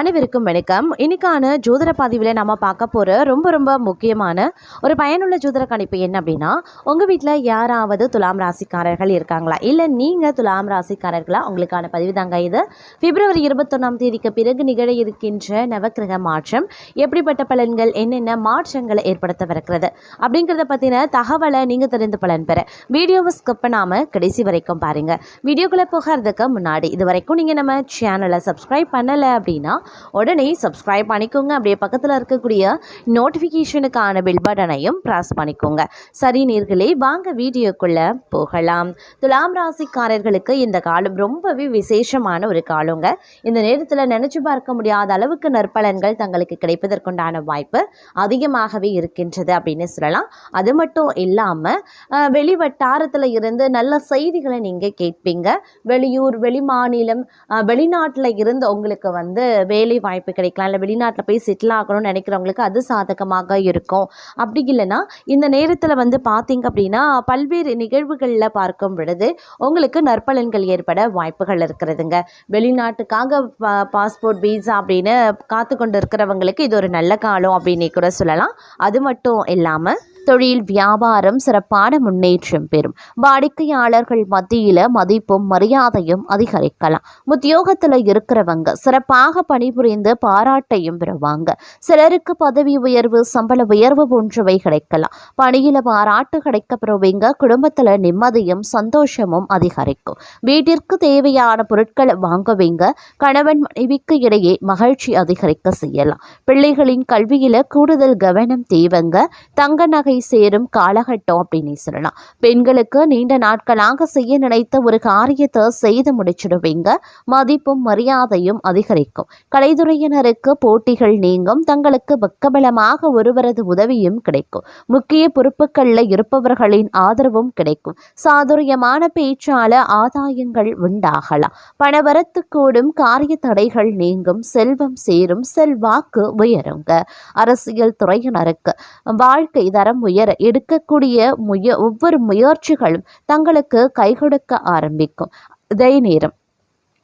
அனைவருக்கும் வணக்கம். இன்னைக்கான ஜோதிட பதிவில் நம்ம பார்க்க போகிற ரொம்ப ரொம்ப முக்கியமான ஒரு பயனுள்ள ஜோதிட கணிப்பு என்ன அப்படின்னா உங்கள் வீட்டில் யாராவது துலாம் ராசிக்காரர்கள் இருக்காங்களா? இல்லை நீங்கள் துலாம் ராசிக்காரர்களா? உங்களுக்கான பதிவு தாங்க இது. பிப்ரவரி இருபத்தொன்னாம் தேதிக்கு பிறகு நிகழ இருக்கின்ற நவக்கிரக மாற்றம் எப்படிப்பட்ட பலன்கள் என்னென்ன மாற்றங்களை ஏற்படுத்தவிருக்கிறது அப்படிங்கிறத பற்றின தகவலை நீங்கள் தெரிந்து பலன் பெற. வீடியோவை ஸ்கிப் பண்ணாமல் கடைசி வரைக்கும் பாருங்கள் வீடியோக்குள்ளே போகிறதுக்கு முன்னாடி இது வரைக்கும் நீங்கள் நம்ம சேனலை சப்ஸ்கிரைப் பண்ணலை அப்படின்னா உடனே சப்ஸ்கிரைப் பண்ணிக்கோங்க. அப்படியே பக்கத்தில் இருக்கக்கூடிய நோட்டிஃபிகேஷனுக்கான பில் பட்டனையும் ப்ரெஸ் பண்ணிக்கோங்க. சரி நீர்களே வாங்க வீடியோக்குள்ளே போகலாம். துலாம் ராசிக்காரர்களுக்கு இந்த காலம் ரொம்பவே விசேஷமான ஒரு காலங்க. இந்த நேரத்தில் நினச்சி பார்க்க முடியாத அளவுக்கு நற்பலன்கள் தங்களுக்கு கிடைப்பதற்குண்டான வாய்ப்பு அதிகமாகவே இருக்கின்றது அப்படின்னு சொல்லலாம். அது மட்டும் இல்லாமல் வெளி வட்டாரத்தில் இருந்து நல்ல செய்திகளை நீங்கள் கேட்பீங்க. வெளியூர் வெளிமாநிலம் வெளிநாட்டில் இருந்து உங்களுக்கு வந்து வேலை வாய்ப்பு கிடைக்கலாம் இல்லை வெளிநாட்டில் போய் செட்டில் ஆகணும்னு நினைக்கிறவங்களுக்கு அது சாதகமாக இருக்கும். அப்படி இல்லைன்னா இந்த நேரத்தில் வந்து பார்த்தீங்க அப்படின்னா பல்வேறு நிகழ்வுகளில் பார்க்கும் பொழுது உங்களுக்கு நற்பலன்கள் ஏற்பட வாய்ப்புகள் இருக்கிறதுங்க. வெளிநாட்டுக்காக பாஸ்போர்ட் வீசா அப்படின்னு காத்து கொண்டு இருக்கிறவங்களுக்கு இது ஒரு நல்ல காலம் அப்படின்னு கூட சொல்லலாம். அது மட்டும் இல்லாமல் தொழில் வியாபாரம் சிறப்பான முன்னேற்றம் பெறும். வாடிக்கையாளர்கள் மத்தியில் மதிப்பும் மரியாதையும் அதிகரிக்கலாம். உத்தியோகத்தில் இருக்கிறவங்க சிறப்பாக பணிபுரிந்து பாராட்டையும் பெறுவாங்க. சிலருக்கு பதவி உயர்வு சம்பள உயர்வு போன்றவை கிடைக்கலாம். பணியில பாராட்டு கிடைக்கப்படுவீங்க குடும்பத்தில் நிம்மதியும் சந்தோஷமும் அதிகரிக்கும். வீட்டிற்கு தேவையான பொருட்களை வாங்குவீங்க. கணவன் மனைவிக்கு இடையே மகிழ்ச்சி அதிகரிக்க செய்யலாம். பிள்ளைகளின் கல்வியில கூடுதல் கவனம் தேவைங்க. தங்க நகை சேரும் காலகட்டம் அப்படின்னு சொல்லலாம். பெண்களுக்கு நீண்ட நாட்களாக செய்ய நினைத்த ஒரு காரியத்தை செய்து முடிச்சிடுவீங்க. மதிப்பும் மரியாதையும் அதிகரிக்கும். கலைத்துறையினருக்கு போட்டிகள் நீங்கும். தங்களுக்கு பக்கபலமாக ஒருவரது உதவியும் கிடைக்கும். முக்கிய பொறுப்புகளில் இருப்பவர்களின் ஆதரவும் கிடைக்கும். சாதுரியமான பேச்சால ஆதாயங்கள் உண்டாகலாம். பணவரத்து கூடும் காரிய தடைகள் நீங்கும். செல்வம் சேரும். செல்வாக்கு உயருங்க. அரசியல் துறையினருக்கு வாழ்க்கை தரம் உயர எடுக்கக்கூடிய முய ஒவ்வொரு முயற்சிகளும் தங்களுக்கு கை கொடுக்க ஆரம்பிக்கும். அதே நேரம்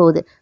அனுப்பும்போது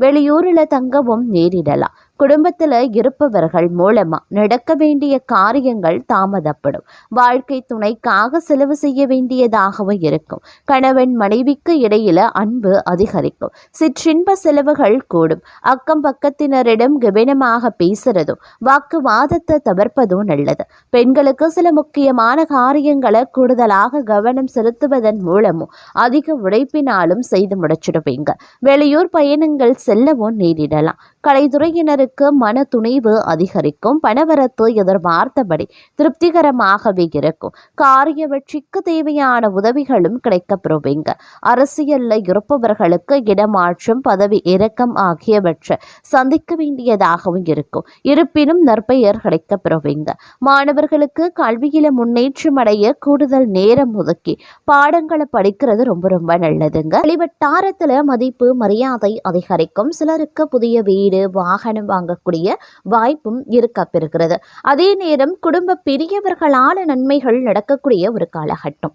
வெளியூரில் தங்கவும் நேரிடலாம். குடும்பத்தில் இருப்பவர்கள் மூலமா நடக்க வேண்டிய காரியங்கள் தாமதப்படும். வாழ்க்கை துணைக்காக செலவு செய்ய வேண்டியதாகவும் இருக்கும். கணவன் மனைவிக்கு இடையில அன்பு அதிகரிக்கும். சிற்றின்ப செலவுகள் கூடும். அக்கம் பக்கத்தினரிடம் கவனமாக பேசுறதும் வாக்குவாதத்தை தவிர்ப்பதும் நல்லது. பெண்களுக்கு சில முக்கியமான காரியங்களை கூடுதலாக கவனம் செலுத்துவதன் மூலமும் அதிக உழைப்பினாலும் செய்து முடிச்சிடுவீங்க. வெளியூர் பயணங்கள் செல்லவும் நேரிடலாம். கலைத்துறையினருக்கு சிலருக்கு மன துணிவு அதிகரிக்கும். பணவரத்து எதிர்பார்த்தபடி திருப்திகரமாகவே இருக்கும். காரிய வெற்றிக்கு தேவையான உதவிகளும் கிடைக்கப்பெறுவீங்க. அரசியல்ல இருப்பவர்களுக்கு இடமாற்றம் பதவி இறக்கம் ஆகியவற்றை சந்திக்க வேண்டியதாகவும் இருக்கும். இருப்பினும் நற்பெயர் கிடைக்கப்பெறுவீங்க. மாணவர்களுக்கு கல்வியில முன்னேற்றம் அடைய கூடுதல் நேரம் ஒதுக்கி பாடங்களை படிக்கிறது ரொம்ப ரொம்ப நல்லதுங்க. வெளிவட்டாரத்துல மதிப்பு மரியாதை அதிகரிக்கும். சிலருக்கு புதிய வீடு வாகனம் வாங்கக்கூடிய வாய்ப்பும் இருக்க பெறுகிறது அதே நேரம் குடும்ப பெரியவர்களான நன்மைகள் நடக்கக்கூடிய ஒரு காலகட்டம்.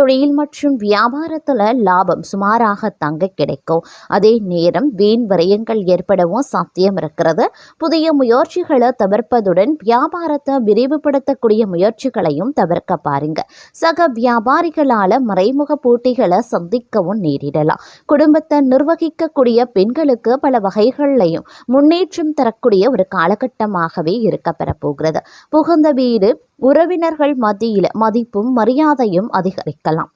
தொழில் மற்றும் வியாபாரத்தில் லாபம் சுமாராக தங்க கிடைக்கும். அதே நேரம் வீண் விரயங்கள் ஏற்படவும் சாத்தியம் இருக்கிறது. புதிய முயற்சிகளை தவிர்ப்பதுடன் வியாபாரத்தை விரிவுபடுத்தக்கூடிய முயற்சிகளையும் தவிர்க்க பாருங்க. சக வியாபாரிகளால் மறைமுக போட்டிகளை சந்திக்கவும் நேரிடலாம். குடும்பத்தை நிர்வகிக்கக்கூடிய பெண்களுக்கு பல வகைகள்லையும் முன்னேற்றம் தரக்கூடிய ஒரு காலகட்டமாகவே இருக்க பெறப்போகிறது புகுந்த வீடு உறவினர்கள் மத்தியில் மதிப்பும் மரியாதையும் அதிகரிக்கலாம்.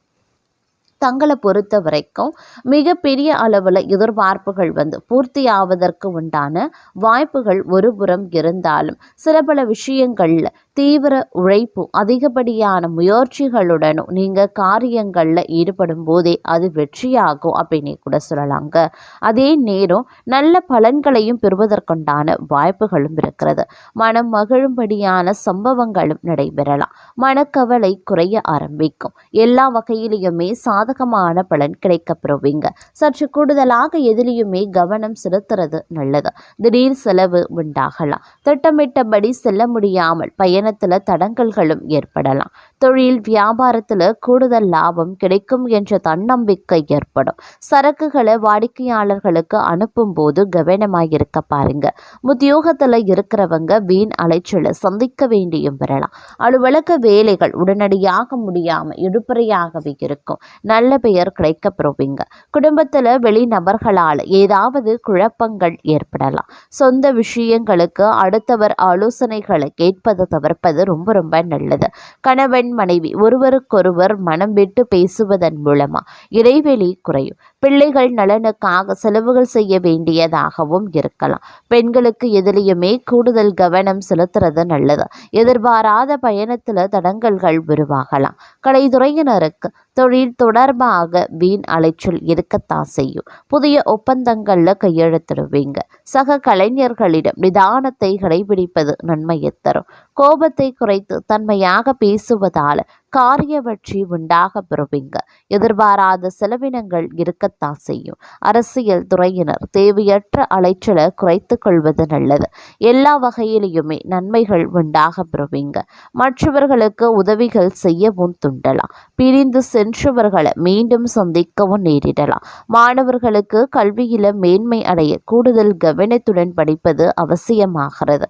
தங்களை பொறுத்த வரைக்கும் மிகப்பெரிய அளவில் எதிர்பார்ப்புகள் வந்து பூர்த்தி ஆவதற்கு உண்டான வாய்ப்புகள் ஒரு புறம் இருந்தாலும் சில பல விஷயங்களில் தீவிர உழைப்பும் அதிகப்படியான முயற்சிகளுடனும் நீங்கள் காரியங்களில் ஈடுபடும் போதே அது வெற்றியாகும் அப்படின்னு கூட சொல்லலாங்க. அதே நேரம் நல்ல பலன்களையும் பெறுவதற்குண்டான வாய்ப்புகளும் இருக்கிறது. மனம் மகிழும்படியான சம்பவங்களும் நடைபெறலாம். மனக்கவலை குறைய ஆரம்பிக்கும். எல்லா வகையிலையுமே சாதகமான பலன் கிடைக்கப்பெறுவீங்க சற்று கூடுதலாக எதிலையுமே கவனம் செலுத்துறது நல்லது. திடீர் செலவு உண்டாகலாம். திட்டமிட்டபடி செல்ல முடியாமல் பயன் பயணத்தில் தடங்கல்களும் ஏற்படலாம். தொழில் வியாபாரத்தில் கூடுதல் லாபம் கிடைக்கும் என்ற தன்னம்பிக்கை ஏற்படும். சரக்குகளை வாடிக்கையாளர்களுக்கு அனுப்பும் போது கவனமாக இருக்க பாருங்க. உத்தியோகத்தில் இருக்கிறவங்க வீண் அலைச்சலை சந்திக்க வேண்டியும் வரலாம். அலுவலக வேலைகள் உடனடியாக முடியாமல் இழுப்பறையாகவே இருக்கும். நல்ல பெயர் கிடைக்க பெறுவீங்க குடும்பத்தில் வெளிநபர்களால் ஏதாவது குழப்பங்கள் ஏற்படலாம். சொந்த விஷயங்களுக்கு அடுத்தவர் ஆலோசனைகளை கேட்பதை பார்ப்பது ரொம்ப ரொம்ப நல்லது. கணவன் மனைவி ஒருவருக்கொருவர் மனம் விட்டு பேசுவதன் மூலமா இடைவெளி குறையும். பிள்ளைகள் நலனுக்காக செலவுகள் செய்ய வேண்டியதாகவும் இருக்கலாம். பெண்களுக்கு எதிலையுமே கூடுதல் கவனம் செலுத்துறது நல்லது. எதிர்பாராத பயணத்தில் தடங்கல்கள் உருவாகலாம். கலைத்துறையினருக்கு தொழில் தொடர்பாக வீண் அலைச்சல் இருக்கத்தான் செய்யும். புதிய ஒப்பந்தங்களில் கையெழுத்திடுவீங்க. சக கலைஞர்களிடம் நிதானத்தை கடைபிடிப்பது நன்மையை தரும். கோபத்தை குறைத்து தன்மையாக பேசுவதால் காரிய வெற்றி உண்டாக பெறுவீங்க எதிர்பாராத செலவினங்கள் இருக்கத்தான் செய்யும். அரசியல் துறையினர் தேவையற்ற அலைச்சலை குறைத்து கொள்வது நல்லது. எல்லா வகையிலையுமே நன்மைகள் உண்டாக பெறுவீங்க மற்றவர்களுக்கு உதவிகள் செய்யவும் துண்டலாம். பிரிந்து சென்றவர்களை மீண்டும் சந்திக்கவும் நேரிடலாம். மாணவர்களுக்கு கல்வியில மேன்மை அடைய கூடுதல் கவனத்துடன் படிப்பது அவசியமாகிறது.